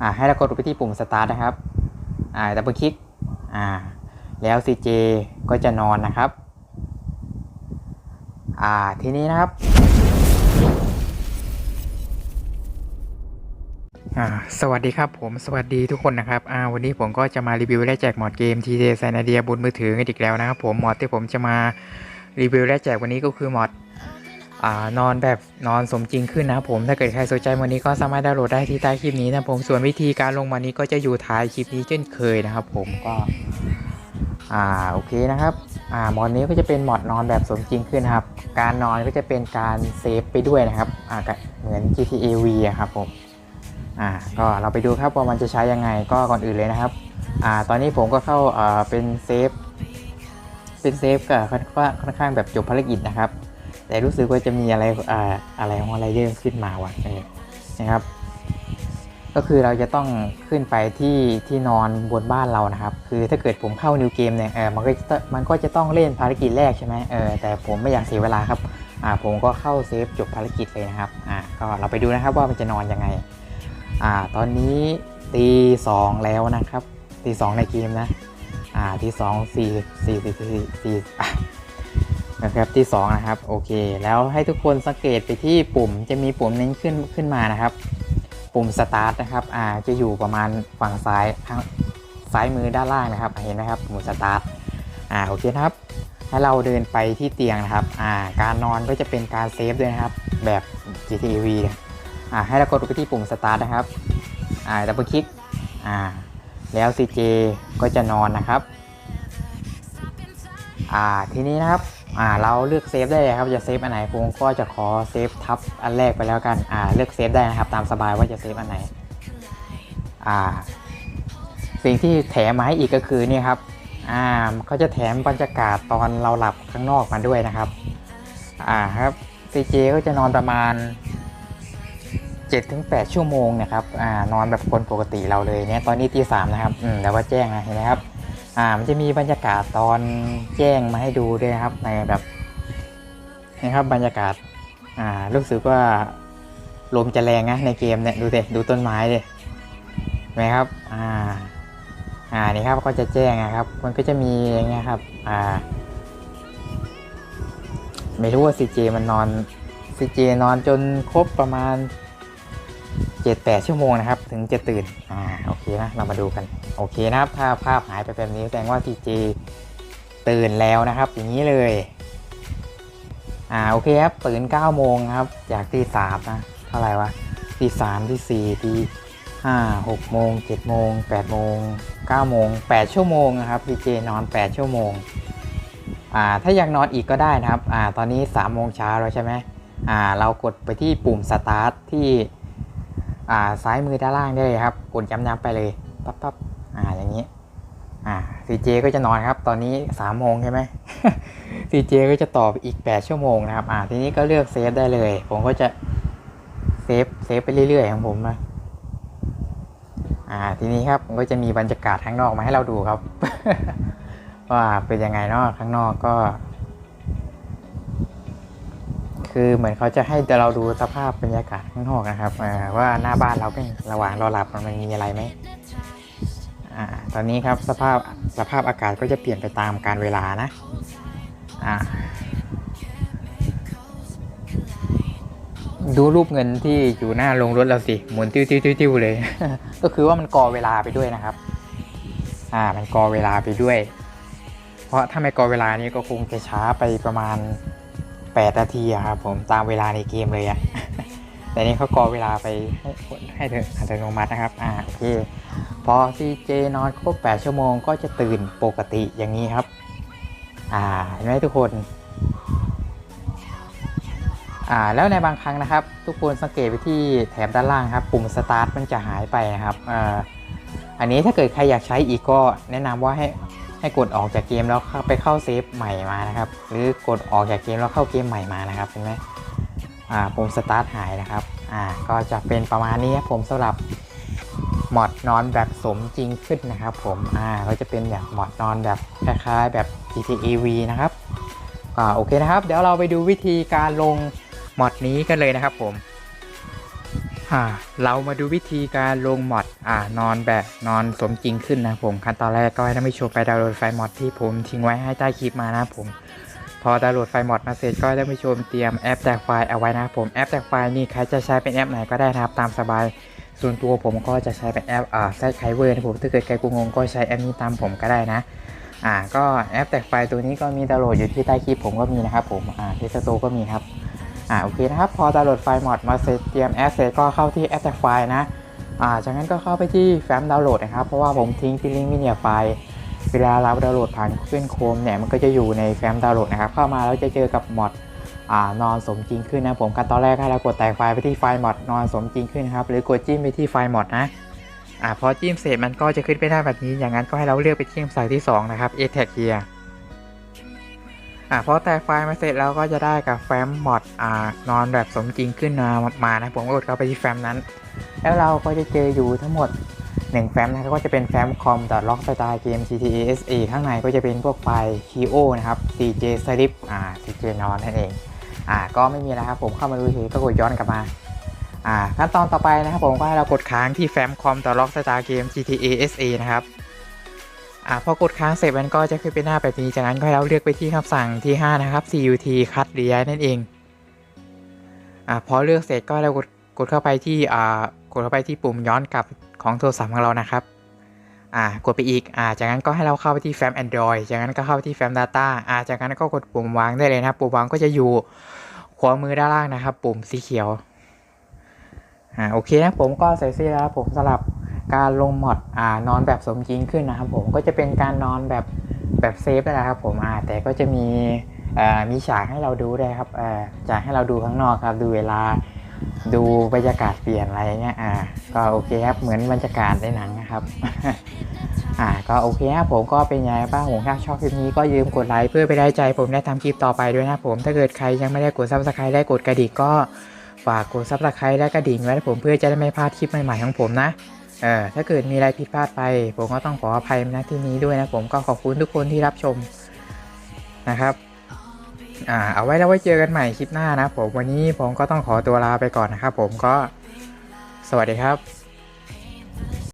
อ่าให้เรากดไปที่ปุ่ม start นะครับอ่าดับเบิลคลิกอ่าแล้ว CJ ก็จะนอนนะครับอ่าทีนี้นะครับสวัสดีครับผมสวัสดีทุกคนนะครับวันนี้ผมก็จะมารีวิวและแจกมอดเกม TJ ไซนาเดียบนมือถือกันอีกแล้วนะครับผมมอดที่ผมจะมารีวิวและแจกวันนี้ก็คือมอด อนอนแบบนอนสมจริงขึ้นนะครับผมถ้าเกิดใครสนใจวันนี้ก็สามารถดาวน์โหลดได้ที่ใต้คลิปนี้นะผมส่วนวิธีการลงวันนี้ก็จะอยู่ท้ายคลิปนี้เช่นเคยนะครับ ผมก็อ่าโอเคนะครับอ่ามอดนี้ก็จะเป็นมอดนอนแบบสมจริงขึ้นนะครับ การนอนก็จะเป็นการเซฟไปด้วยนะครับอ่าเหมือน GTA V อะครับผมอ่าก็เราไปดูครับว่ามันจะใช้ยังไงก็ก่อนอื่นเลยนะครับอ่าตอนนี้ผมก็เข้าอ่าเป็นเซฟเป็นเซฟก็ค่อนข้างค่อนข้างแบบจบภารกิจนะครับ แต่รู้สึกว่าจะมีอะไรอ่าอะไรของอะไรเริ่มขึ้นมาว่ะเออนะครับ ก็คือเราจะต้องขึ้นไปที่ที่นอนบนบ้านเรานะครับ คือถ้าเกิดผมเข้านิวเกมเนี่ยเออมันก็จะมันก็จะต้องเล่นภารกิจแรกใช่ไหมเออแต่ผมไม่อยากเสียเวลาครับอ่าผมก็เข้าเซฟจบภารกิจเลยนะครับอ่าก็เราไปดูนะครับว่ามันจะนอนยังไงอ่าตอนนี้ตีสองแล้วนะครับตีสองในเกมนะอ่าตีสองสี่สี่สี่สี่สี่ นะครับที่สองนะครับ โอเค แล้วให้ทุกคนสังเกตไปที่ปุ่มจะมีปุ่มนี้ขึ้นขึ้นมานะครับ ปุ่มสตาร์ทนะครับอ่าจะอยู่ประมาณฝั่งซ้ายข้างซ้ายมือด้านล่างนะครับ เห็นไหมครับปุ่มสตาร์ทอ่าโอเคนะครับให้เราเดินไปที่เตียงนะครับอ่าการนอนก็จะเป็นการเซฟด้วยนะครับ แบบ G T V นะอ่าให้เรากดไปที่ปุ่มสตาร์ทนะครับอ่าดับเบิลคลิกอ่าแล้ว CJ ก็จะนอนนะครับอ่าทีนี้นะครับ อ่าเราเลือกเซฟได้เลยครับจะเซฟอันไหนผมก็จะขอเซฟทับอันแรกไปแล้วกันอ่าเลือกเซฟได้นะครับตามสบายว่าจะเซฟอันไหนอ่าสิ่งที่แถมมาให้อีกก็คือนี่ครับอ่าเขาจะแถมบรรยากาศตอนเราหลับข้างนอกมาด้วยนะครับอ่าครับ CJ ก็จะนอนประมาณ 7-8 ชั่วโมงนะครับอ่านอนแบบคนปกติเราเลยเนี่ยตอนนี้ตีสามนะครับอืมแต่ว่าแจ้งนะเห็นไหมครับ อ่ามันจะมีบรรยากาศตอนแจ้งมาให้ดูด้วยนะครับในแบบนะครับบรรยากาศอ่ารู้สึกว่าลมจะแรงนะในเกมเนี่ยดูเดดูต้นไม้เลยเห็นไหมครับอ่าอ่านี่ครับก็จะแจ้งนะครับ มันก็จะมีอย่างเงี้ยครับอ่าไม่รู้ว่า CJ มันนอน CJ นอนจนครบประมาณ 7-8 ชั่วโมงนะครับ ถึงจะตื่น อ่า โอเคนะ เรามาดูกัน โอเคนะครับ ถ้าภาพหายไปแบบนี้แสดงว่า CJ ตื่นแล้วนะครับ อย่างนี้เลย อ่า โอเคครับ ตื่น 9 โมงครับ จากที่3นะ เท่าไหร่วะที่3ที่4ที่5 6โมง7โมง8โมง9โมง8ชั่วโมงนะครับ CJ นอน8ชั่วโมง อ่า ถ้าอยากนอนอีกก็ได้นะครับ อ่า ตอนนี้3โมงเช้าแล้วใช่ไหมอ่า เรากดไปที่ปุ่ม start ที่ อ่าซ้ายมือด้านล่างได้เลยครับกดย้ำๆไปเลยปั๊บปั๊บอ่าอย่างนี้อ่า CJ ก็จะนอนครับ ตอนนี้3โมงใช่ไหม CJ ก็จะต่ออีก8ชั่วโมงนะครับ อ่าทีนี้ก็เลือกเซฟได้เลย ผมก็จะเซฟเซฟไปเรื่อยๆของผมนะอ่าทีนี้ครับก็จะมีบรรยากาศข้างนอกมาให้เราดูครับ ว่าเป็นยังไงเนาะข้างนอกก็ คือเหมือนเขาจะให้เราดูสภาพบรรยากาศข้างนอกนะครับว่าหน้าบ้านเราเป็นระหว่างเราหลับมันมีอะไรไหมอตอนนี้ครับสภาพสภาพอากาศก็จะเปลี่ยนไปตามการเวลานะดูรูปเงินที่อยู่หน้าโรงรถเราสิหมุนติ้วติ้วติ้วติ้วเลย ก็คือว่ามันกอเวลาไปด้วยนะครับ อ่า มันกอเวลาไปด้วย เพราะถ้าไม่กอเวลานี้ก็คงจะช้าไปประมาณ 8 นาทีครับผมตามเวลาในเกมเลยอะแต่นี่เขากอเวลาไปให้ให้เธออัตโนมัตินะครับอ่าโอเคพอ CJ นอนครบ 8 ชั่วโมงก็จะตื่นปกติอย่างนี้ครับ อ่าเห็นไหมทุกคนอ่าแล้วในบางครั้งนะครับ ทุกคนสังเกตไปที่แถบด้านล่างครับ ปุ่ม start มันจะหายไปนะครับอ่าอันนี้ถ้าเกิดใครอยากใช้อีกก็แนะนำว่าให้ ให้กดออกจากเกมแล้วเข้าไปเข้าเซฟใหม่มานะครับ หรือกดออกจากเกมแล้วเข้าเกมใหม่มานะครับเห็นไหมอ่าปุ่ม start หายนะครับอ่าก็จะเป็นประมาณนี้ครับผมสำหรับหมอดนอนแบบสมจริงขึ้นนะครับ ผมอ่าก็จะเป็นแบบหมอดนอนแบบคล้ายๆแบบ GTA V นะครับอ่าโอเคนะครับ เดี๋ยวเราไปดูวิธีการลงมอดนี้กันเลยนะครับผม อ่าเรามาดูวิธีการลงมอดอ่านอนแบบนอนสมจริงขึ้นนะผมขั้นตอนแรกก็ให้ท่านผู้ชมไปดาวน์โหลดไฟล์มอดที่ผมทิ้งไว้ให้ใต้คลิปมานะผม พอดาวน์โหลดไฟล์มอดมาเสร็จก็ให้ท่านผู้ชมเตรียมแอปแจกไฟล์เอาไว้นะผมแอปแจกไฟล์นี่ใครจะใช้เป็นแอปไหนก็ได้นะครับตามสบาย ส่วนตัวผมก็จะใช้เป็นแอปอ่าแซดไคเวอร์นะผมถ้าเกิดใครกูงงก็ใช้แอปนี้ตามผมก็ได้นะอ่าก็แอปแจกไฟล์ตัวนี้ก็มีดาวน์โหลดอยู่ที่ใต้คลิปผมก็มีนะครับผมอ่าที่สโตก็มีครับ อ่าโอเคนะครับ พอดาวน์โหลดไฟล์มอดมาเสร็จเตรียมแอปเสร็จก็เข้าที่แอปแทกไฟล์นะอ่าจากนั้นก็เข้าไปที่แฟ้มดาวน์โหลดนะครับ เพราะว่าผมทิ้งที่ลิงก์วิดีโอไฟล์เวลาเราดาวน์โหลดผ่าน Google Chrome เนี่ยมันก็จะอยู่ในแฟ้มดาวน์โหลดนะครับ เข้ามาแล้วจะเจอกับมอดอ่านอนสมจริงขึ้นนะผมขั้นตอนแรกให้เรากดแตกไฟล์ไปที่ไฟล์มอดนอนสมจริงขึ้นนะครับ หรือกดจิ้มไปที่ไฟล์มอดนะอ่าพอจิ้มเสร็จมันก็จะขึ้นไปได้แบบนี้ อย่างนั้นก็ให้เราเลือกไปที่คำสั่งที่สองนะครับ a t a g here อ่าพอแตกไฟล์มาเสร็จเราก็จะได้กับแฟ้มมอดอ่านอนแบบสมจริงขึ้นมามานะผมก็กดเข้าไปที่แฟ้มนั้น แล้วเราก็จะเจออยู่ทั้งหมด1แฟ้มนะครับก็จะเป็นแฟ้มคอม .log style game GTA SA ข้างในก็จะเป็นพวกไฟล์ KO นะครับ CJ slip อ่า CJ นอนนั่นเองอ่าก็ไม่มีแล้วครับผมเข้ามาดูเฉยก็กดย้อนกลับมาอ่าขั้นตอนต่อไปนะครับผมก็ให้เรากดค้างที่แฟ้มคอม .log style game GTA SA นะครับ อ่าพอกดค้างเสร็จมันก็จะขึ้นเป็นหน้าแบบนี้ จากนั้นก็ให้เราเลือกไปที่คำสั่งที่ 5 นะครับ CUT cut rear นั่นเองอ่าพอเลือกเสร็จก็เรากดกดเข้าไปที่อ่ากดเข้าไปที่ปุ่มย้อนกลับของโทรศัพท์ของเรานะครับอ่ากดไปอีกอ่าจากนั้นก็ให้เราเข้าไปที่แฟ้ม Android จากนั้นก็เข้าไปที่แฟ้ม Data อ่าจากนั้นก็กดปุ่มวางได้เลยนะครับปุ่มวางก็จะอยู่ขวามือด้านล่างนะครับ ปุ่มสีเขียวอ่าโอเคนะผมก็ใส่เสื้อแล้วผมสลับ การลงมอดอ่านอนแบบสมจริงขึ้นนะครับผมก็จะเป็นการนอนแบบแบบเซฟนั่นะครับผมอ่าแต่ก็จะมีอ่ามีฉากให้เราดูด้วยครับอ่าฉากให้เราดูข้างนอกครับดูเวลาดูบรรยากาศเปลี่ยนอะไรเงี้ยอ่าก็โอเคครับเหมือนบรรยากาศในหนังนะครับอ่าก็โอเคครับผมก็เป็นไงบ้างผมถ้าชอบคลิปนี้ก็ยืมกดไลค์เพื่อไปได้ใจผมได้ทำคลิปต่อไปด้วยนะผม ถ้าเกิดใครยังไม่ได้กดซับสไครต์ได้กดกระดิ่งก็ฝากกดซับสไครต์และกระดิ่งไว้ผมเพื่อจะได้ไม่พลาดคลิปใหม่ๆของผมนะ เออถ้าเกิดมีอะไรผิดพลาดไป ผมก็ต้องขออภัยนะที่นี้ด้วยนะผมก็ขอบคุณทุกคนที่รับชมนะครับอ่าเอาไว้แล้วไว้เจอกันใหม่คลิปหน้านะผมวันนี้ผมก็ต้องขอตัวลาไปก่อนนะครับผมก็สวัสดีครับ